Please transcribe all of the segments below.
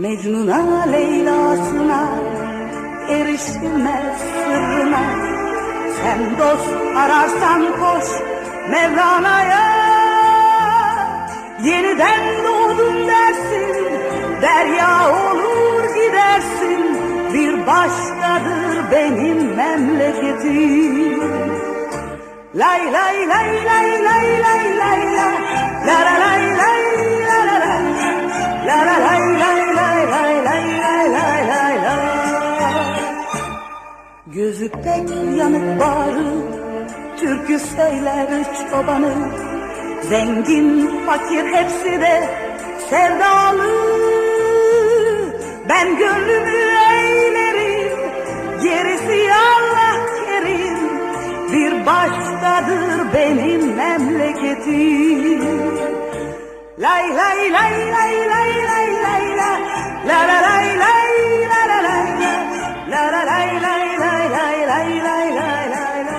Mecnun'a Leyla'sına erişilmez sırrına Sen dost ararsan koş Mevlana'ya Yeniden doğdun dersin Derya olur gidersin bir başkadır benim memleketim Lay lay lay lay lay lay lay la La la lay lay la la lay La la lay lay lay lay lay lay lay lay la Gözü pek yanık bağrı Türkü söyler çobanı Zengin fakir hepsi de sevdalı Ben gönlümü başkadır benim memleketim Lay lay lay lay lay lay lay la La la lay lay la la lay la La la lay lay lay lay lay lay lay lay la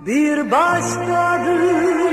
Bir başkadır